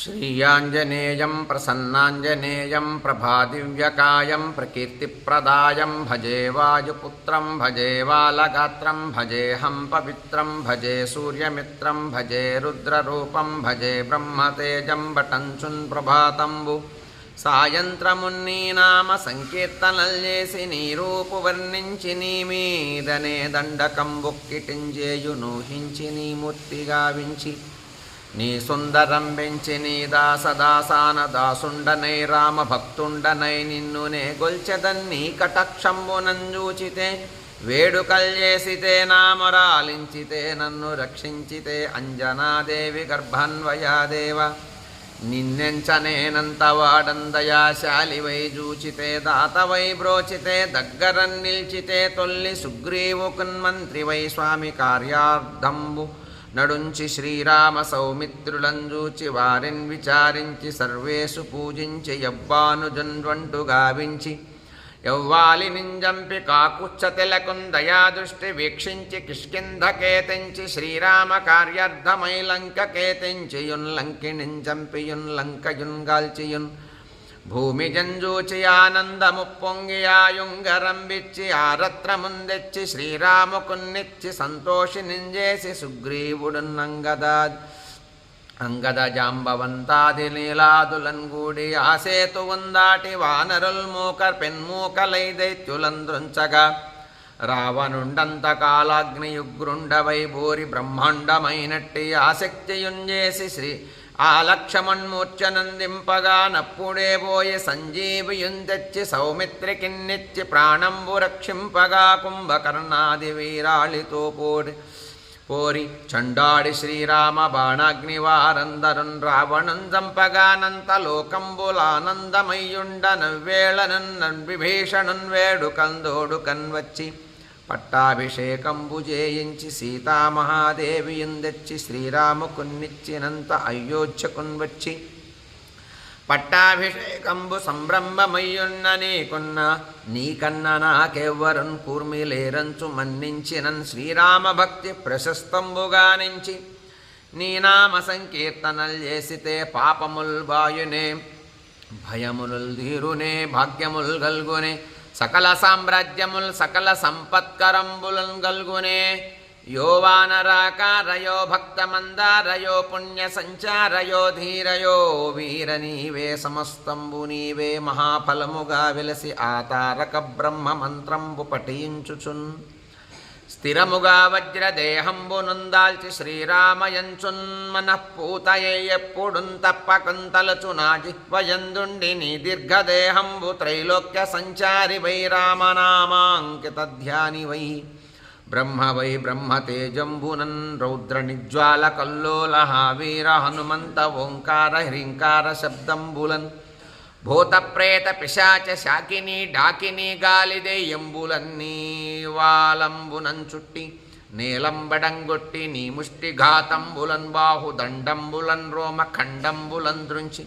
श्रीयाञ्जनेयं प्रसन्नाञ्जनेयं प्रभादिव्यकायं प्रकीर्तिप्रदायं भजे वायुपुत्रं भजे बालगात्रं भजेऽहं पवित्रं भजे सूर्यमित्रं भजे रुद्ररूपं भजे ब्रह्मतेजं बटञ्चुन् ప్రభాతంబు సాయంత్రమున్నీ నామ సంకీర్తనల్లేసి నీ రూపు వర్ణించి నీ మీదనే దండకం బొక్కిటించేయు నూహించి నీ మూర్తి గావించి నీ సుందరం పెంచి నీ దాసదాసాన దాసుండనై రామ భక్తుండనై నిన్నునే గొల్చెదన్నీ కటక్షంబునంజూచితే వేడుకల్యేసితే నామరాలించితే నన్ను రక్షించితే అంజనాదేవి గర్భాన్వయాదేవ. నిన్నెంచనేనంత వాడందయాశాలివై జూచితే దాతవై బ్రోచితే దగ్గరన్ నిల్చితే తొల్లి సుగ్రీవుకున్మంత్రివై స్వామి కార్యార్థంబు. నడుంచి శ్రీరామ సౌమిత్రులంజూచి వారిన్ విచారించి సర్వేషు పూజించి యవ్వానుజన్వంటు గావించి యవ్వాలి నింజంపి కాకుచ్చ తెలకుందయా దయాదృష్టి వీక్షించి కిష్కింధకేతించి శ్రీరామ కార్యార్థమైలంక కేతించియున్ లంకి నింజంపియున్ లంకయున్ గాల్చియున్ భూమి జంజూచి ఆనందము ఆరత్రముందెచ్చి శ్రీరాముకున్నిచ్చి సంతోషి నింజేసి సుగ్రీవుడున్నంగదా అంగద జాంబవంతాది లీలాదులన్గూడి ఆసేతు ఉందాటి వానరుల్ మూకర్ పెన్మూకలై దైత్యులంద్రుంచగా రావణుండంత కాలాగ్నియుగ్రుండవై భూరి బ్రహ్మాండమైనట్టి ఆసక్తియుంజేసి శ్రీ ఆలక్షమన్మూర్చనందింపగా నప్పుడే పోయి సంజీవియుందెచ్చి సౌమిత్రికిన్నిచ్చి ప్రాణంబు రక్షింపగా కుంభకర్ణాది వీరాళితో పోడి పోరి చండాడి శ్రీరామ బాణాగ్ని వారందరున్ రావణున్ చంపగానంత లోకంబులానందమయ్యుండ నవ్వేళనన్ విభీషణున్ వేడుకందోడు కన్వచ్చి పట్టాభిషేకంబు చేయించి సీతామహాదేవియుందెచ్చి శ్రీరాముకున్నిచ్చినంత అయోధ్యకున్ వచ్చి పట్టాభిషేకంబు సంబ్రహ్మమయ్యున్న నీకున్న నీకన్న నాకెవ్వరున్ కూర్మిలేరంచు మన్నించినన్ శ్రీరామ భక్తి ప్రశస్తంబుగానించి నీనామ సంకీర్తనల్ చేసితే పాపముల్ బాయునే భయములుల్ ధీరునే భాగ్యముల్ గల్గునే సకల సామ్రాజ్యముల్ సకల సంపత్కరంబులన్ గల్గునే. యో వానరాకారయో భక్తమందారయో పుణ్య సంచారయో ధీరయో వీర నీవే సమస్తంబు నీవే మహాఫలముగా వెలసి ఆ తారక బ్రహ్మ మంత్రంబు పఠయించుచున్ స్థిరముగా వజ్రదేహంబునుందాల్చి శ్రీరామయంచున్ మనఃపూతయే ఎప్పుడున్ తప్పకుంతలచు నా జిహ్వయందుండి నీ దీర్ఘదేహంబు త్రైలోక్య సంచారి వై రామనామాంకిత ధ్యాని వై బ్రహ్మ వై బ్రహ్మతేజంబునన్ రౌద్ర నిజ్వాల కల్లోల వీర హనుమంత ఓంకార హ్రీంకార శబ్దంబులన్ భూత ప్రేత పిశాచ శాకిని డాకిని గాలిదే ఎంబులన్నీ చుట్టి నీలంబడంగొట్టి నీ ముష్టి ఘాతంబులన్ బాహు దండంబులన్ రోమ ఖండంబులన్ దృంచి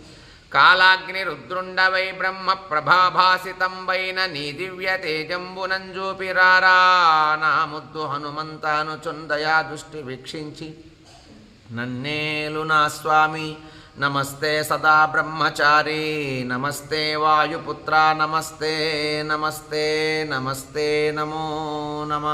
కాలాగ్ని రుద్రుండవై బ్రహ్మ ప్రభాభాసితంబైన నీ దివ్య తేజంబునంజూపిరారా నా హనుమంతాను చుందయా దృష్టి వీక్షించి నన్నేలు నా స్వామి నమస్తే సదా బ్రహ్మచారి నమస్తే వాయుపుత్ర నమస్తే నమస్తే నమస్తే నమో నమ.